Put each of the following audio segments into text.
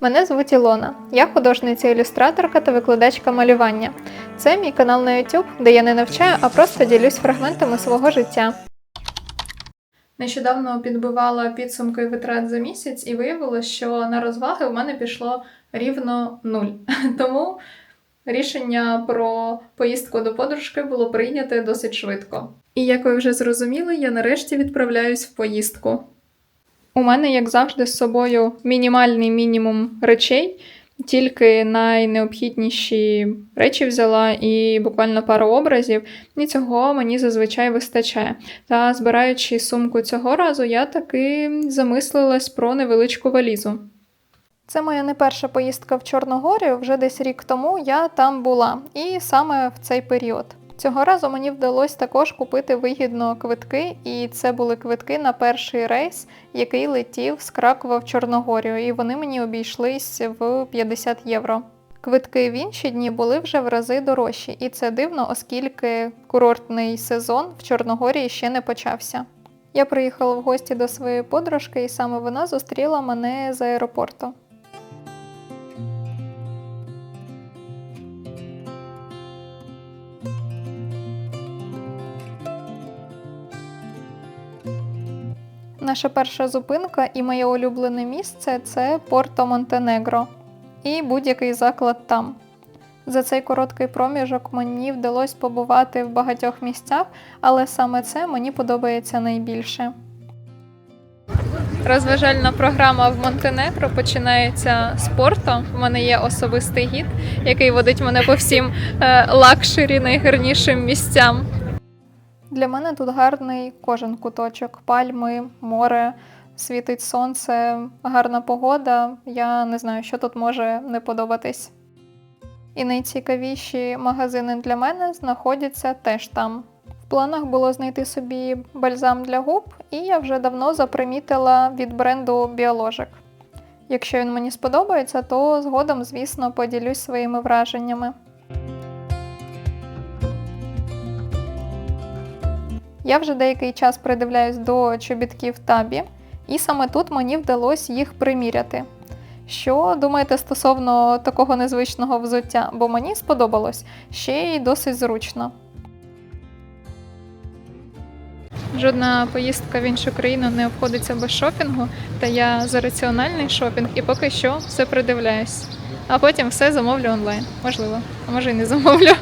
Мене звуть Ілона. Я художниця-ілюстраторка та викладачка малювання. Це мій канал на YouTube, де я не навчаю, а просто ділюсь фрагментами свого життя. Нещодавно підбивала підсумки витрат за місяць і виявилося, що на розваги у мене пішло рівно нуль. Тому рішення про поїздку до подружки було прийняте досить швидко. І як ви вже зрозуміли, я нарешті відправляюсь в поїздку. У мене, як завжди, з собою мінімальний мінімум речей, тільки найнеобхідніші речі взяла і буквально пару образів, і цього мені зазвичай вистачає. Та збираючи сумку цього разу, я таки замислилась про невеличку валізу. Це моя не перша поїздка в Чорногорію, вже десь рік тому я там була, і саме в цей період. Цього разу мені вдалося також купити вигідно квитки, і це були квитки на перший рейс, який летів з Кракова в Чорногорію, і вони мені обійшлись в 50 євро. Квитки в інші дні були вже в рази дорожчі, і це дивно, оскільки курортний сезон в Чорногорії ще не почався. Я приїхала в гості до своєї подружки, і саме вона зустріла мене з аеропорту. Наша перша зупинка і моє улюблене місце це Порто Монтенегро і будь-який заклад там. За цей короткий проміжок мені вдалося побувати в багатьох місцях, але саме це мені подобається найбільше. Розважальна програма в Монтенегро починається з Порто. У мене є особистий гід, який водить мене по всім е, лакшері найгарнішим місцям. Для мене тут гарний кожен куточок: пальми, море, світить сонце, гарна погода. Я не знаю, що тут може не подобатись. І найцікавіші магазини для мене знаходяться теж там. В планах було знайти собі бальзам для губ, і я вже давно запримітила від бренду Біоложик. Якщо він мені сподобається, то згодом, звісно, поділюсь своїми враженнями. Я вже деякий час придивляюсь до чобітків табі, і саме тут мені вдалося їх приміряти. Що думаєте стосовно такого незвичного взуття? Бо мені сподобалось ще й досить зручно. Жодна поїздка в іншу країну не обходиться без шопінгу, та я за раціональний шопінг і поки що все придивляюсь. А потім все замовлю онлайн. Можливо, а може й не замовлю.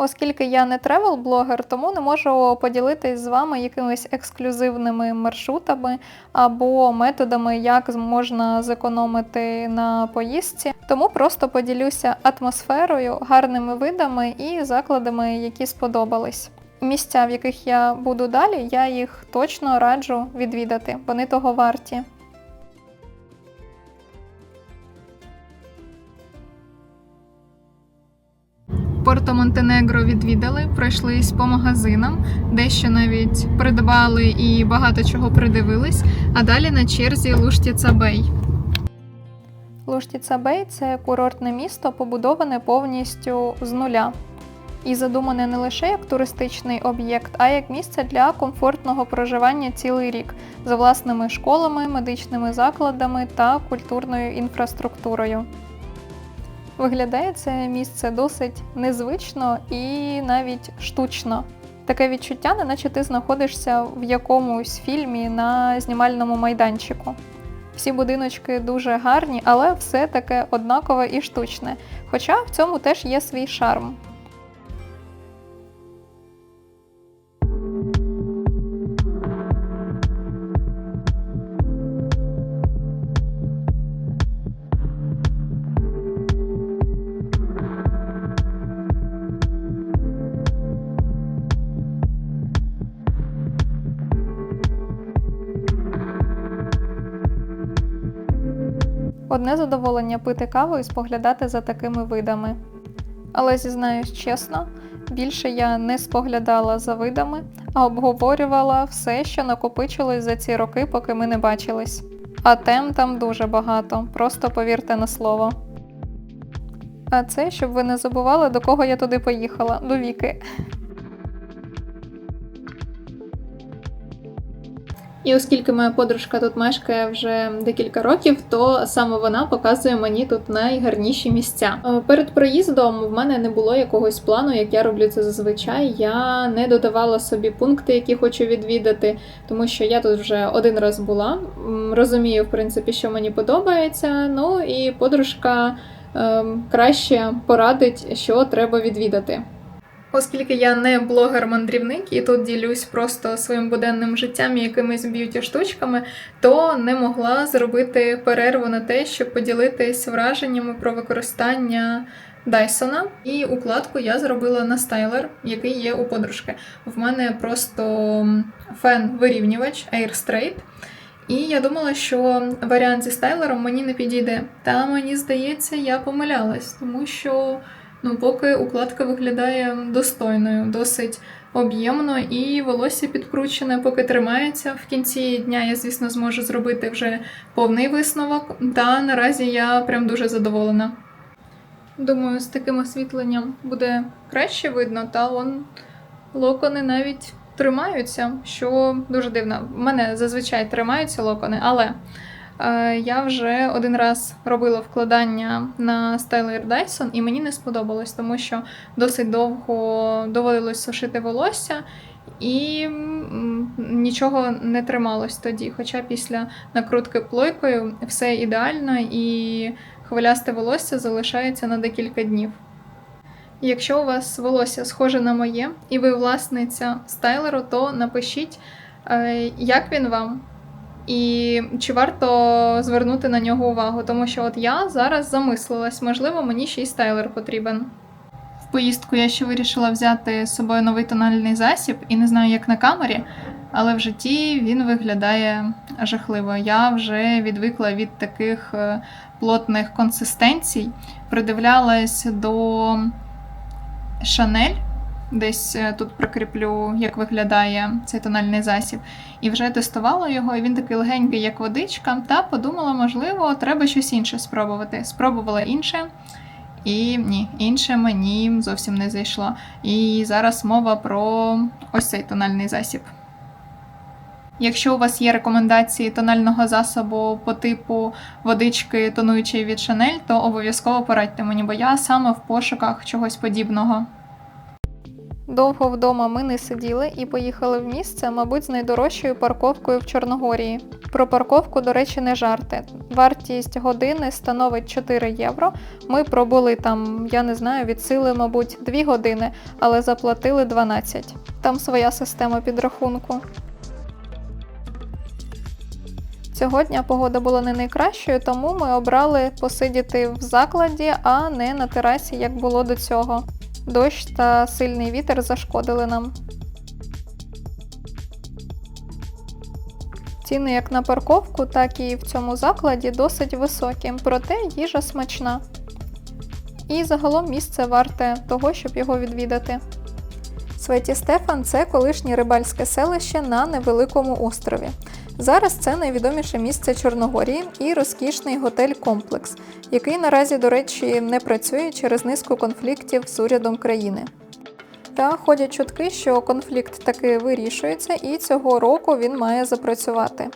Оскільки я не тревел-блогер, тому не можу поділитись з вами якимись ексклюзивними маршрутами або методами, як можна зекономити на поїздці. Тому просто поділюся атмосферою, гарними видами і закладами, які сподобались. Місця, в яких я буду далі, я їх точно раджу відвідати. Вони того варті. Порто Монтенегро відвідали, пройшлись по магазинам, дещо навіть придбали і багато чого придивились. А далі на черзі Луштіца Бей. Луштіца Бей це курортне місто, побудоване повністю з нуля. І задумане не лише як туристичний об'єкт, а як місце для комфортного проживання цілий рік за власними школами, медичними закладами та культурною інфраструктурою. Виглядає це місце досить незвично і навіть штучно. Таке відчуття, неначе ти знаходишся в якомусь фільмі на знімальному майданчику. Всі будиночки дуже гарні, але все таке однакове і штучне. Хоча в цьому теж є свій шарм. Одне задоволення пити каву і споглядати за такими видами. Але зізнаюсь чесно, більше я не споглядала за видами, а обговорювала все, що накопичилось за ці роки, поки ми не бачились. А тем там дуже багато, просто повірте на слово. А це, щоб ви не забували, до кого я туди поїхала, до Віки. І оскільки моя подружка тут мешкає вже декілька років, то саме вона показує мені тут найгарніші місця. Е, Перед проїздом в мене не було якогось плану, як я роблю це зазвичай. Я не додавала собі пункти, які хочу відвідати, тому що я тут вже один раз була. Розумію, в принципі, що мені подобається. Ну і подружка ем, краще порадить, що треба відвідати. Оскільки я не блогер-мандрівник і тут ділюсь просто своїм буденним життям і якимись б'юті штучками, то не могла зробити перерву на те, щоб поділитись враженнями про використання Дайсона. І укладку я зробила на стайлер, який є у подружки. В мене просто фен-вирівнювач Air Straight. І я думала, що варіант зі стайлером мені не підійде. Та мені здається, я помилялась, тому що ну, поки укладка виглядає достойною, досить об'ємно, і волосся підкручене, поки тримається. В кінці дня я, звісно, зможу зробити вже повний висновок. Та наразі я прям дуже задоволена. Думаю, з таким освітленням буде краще видно, та он локони навіть тримаються, що дуже дивно. У мене зазвичай тримаються локони, але я вже один раз робила вкладання на Styler Dyson, і мені не сподобалось, тому що досить довго доводилось сушити волосся. І нічого не трималось тоді. Хоча після накрутки плойкою все ідеально і хвилясте волосся залишається на декілька днів. Якщо у вас волосся схоже на моє, і ви власниця стайлеру, то напишіть, е, як він вам, і чи варто звернути на нього увагу, тому що от я зараз замислилась, можливо, мені ще й стайлер потрібен. В поїздку я ще вирішила взяти з собою новий тональний засіб, і не знаю, як на камері, але в житті він виглядає жахливо. Я вже відвикла від таких е, плотних консистенцій, придивлялась до Шанель. Десь е, тут прикріплю, як виглядає цей тональний засіб. І вже тестувала його, і він такий легенький, як водичка. Та подумала, можливо, треба щось інше спробувати. Спробувала інше, і ні, інше мені зовсім не зайшло. І зараз мова про ось цей тональний засіб. Якщо у вас є рекомендації тонального засобу по типу водички тонуючої від Chanel, то обов'язково порадьте мені, бо я саме в пошуках чогось подібного. Довго вдома ми не сиділи і поїхали в місце, мабуть, з найдорожчою парковкою в Чорногорії. Про парковку, до речі, не жарти. Вартість години становить 4 євро. Ми пробули там, я не знаю, від сили, мабуть, 2 години, але заплатили 12. Там своя система підрахунку. Цього дня погода була не найкращою, тому ми обрали посидіти в закладі, а не на терасі, як було до цього. Дощ та сильний вітер зашкодили нам. Ціни як на парковку, так і в цьому закладі досить високі, проте їжа смачна. І загалом місце варте того, щоб його відвідати. Светі Стефан це колишнє рибальське селище на невеликому острові. Зараз це найвідоміше місце Чорногорії і розкішний готель-комплекс, який наразі, до речі, не працює через низку конфліктів з урядом країни. Та ходять чутки, що конфлікт таки вирішується, і цього року він має запрацювати.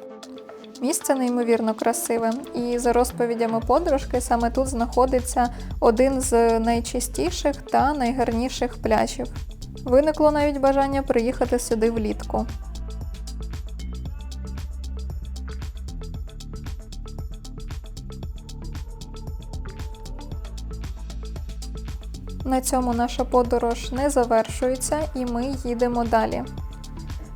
Місце неймовірно красиве, і за розповідями подружки, саме тут знаходиться один з найчистіших та найгарніших пляжів. Виникло навіть бажання приїхати сюди влітку. На цьому наша подорож не завершується і ми їдемо далі.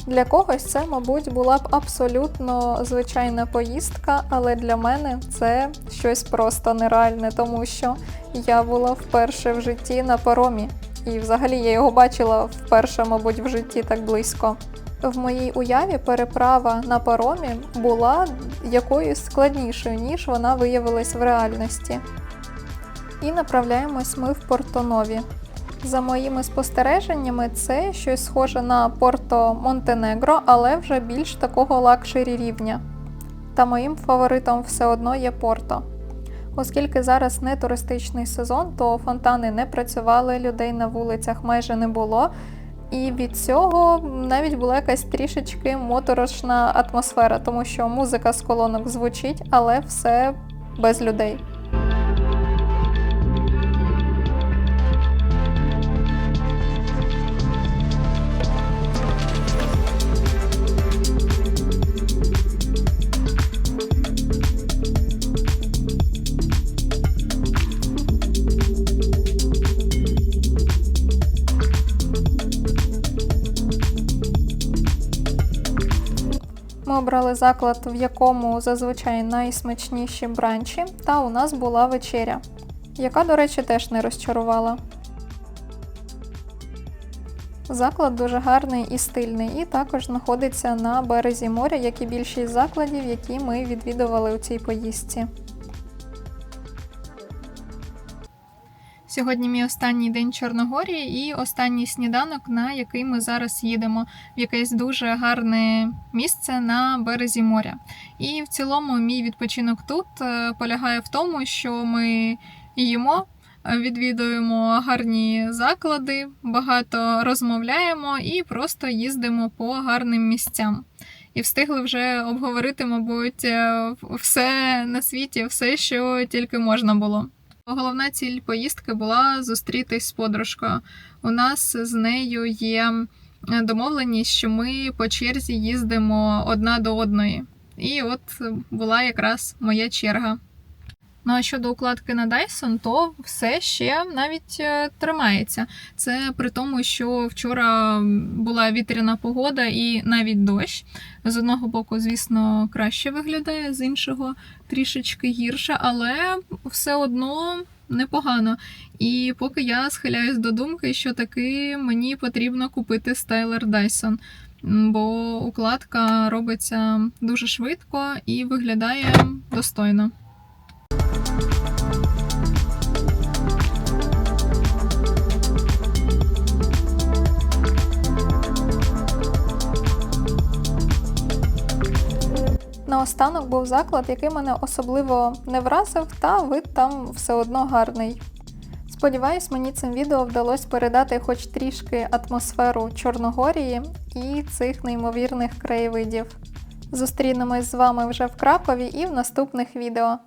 Для когось це, мабуть, була б абсолютно звичайна поїздка, але для мене це щось просто нереальне, тому що я була вперше в житті на паромі. І взагалі я його бачила вперше, мабуть, в житті так близько. В моїй уяві переправа на паромі була якоюсь складнішою, ніж вона виявилась в реальності. І направляємось ми в Портонові. За моїми спостереженнями, це щось схоже на Порто Монтенегро, але вже більш такого лакшері рівня. Та моїм фаворитом все одно є Порто. Оскільки зараз не туристичний сезон, то фонтани не працювали, людей на вулицях майже не було. І від цього навіть була якась трішечки моторошна атмосфера, тому що музика з колонок звучить, але все без людей. Обрали заклад, в якому зазвичай найсмачніші бранчі, та у нас була вечеря, яка, до речі, теж не розчарувала. Заклад дуже гарний і стильний, і також знаходиться на березі моря, як і більшість закладів, які ми відвідували у цій поїздці. Сьогодні мій останній день Чорногорії і останній сніданок, на який ми зараз їдемо в якесь дуже гарне місце на березі моря. І в цілому мій відпочинок тут е, полягає в тому, що ми їмо, відвідуємо гарні заклади, багато розмовляємо і просто їздимо по гарним місцям. І встигли вже обговорити, мабуть, е, все на світі, все, що тільки можна було. Головна ціль поїздки була зустрітись з подружкою. У нас з нею є е, домовленість, що ми по черзі їздимо одна до одної. І от була якраз моя черга. Ну а щодо укладки на Dyson, то все ще навіть е, тримається. Це при тому, що вчора була вітряна погода і навіть дощ. З одного боку, звісно, краще виглядає, з іншого трішечки гірше, але все одно непогано. І поки я схиляюсь до думки, що таки мені потрібно купити стайлер Dyson. Бо укладка робиться дуже швидко і виглядає достойно. Наостанок був заклад, який мене особливо не вразив, та вид там все одно гарний. Сподіваюсь, мені цим відео вдалося передати хоч трішки атмосферу Чорногорії і цих неймовірних краєвидів. Зустрінемось з вами вже в Кракові і в наступних відео.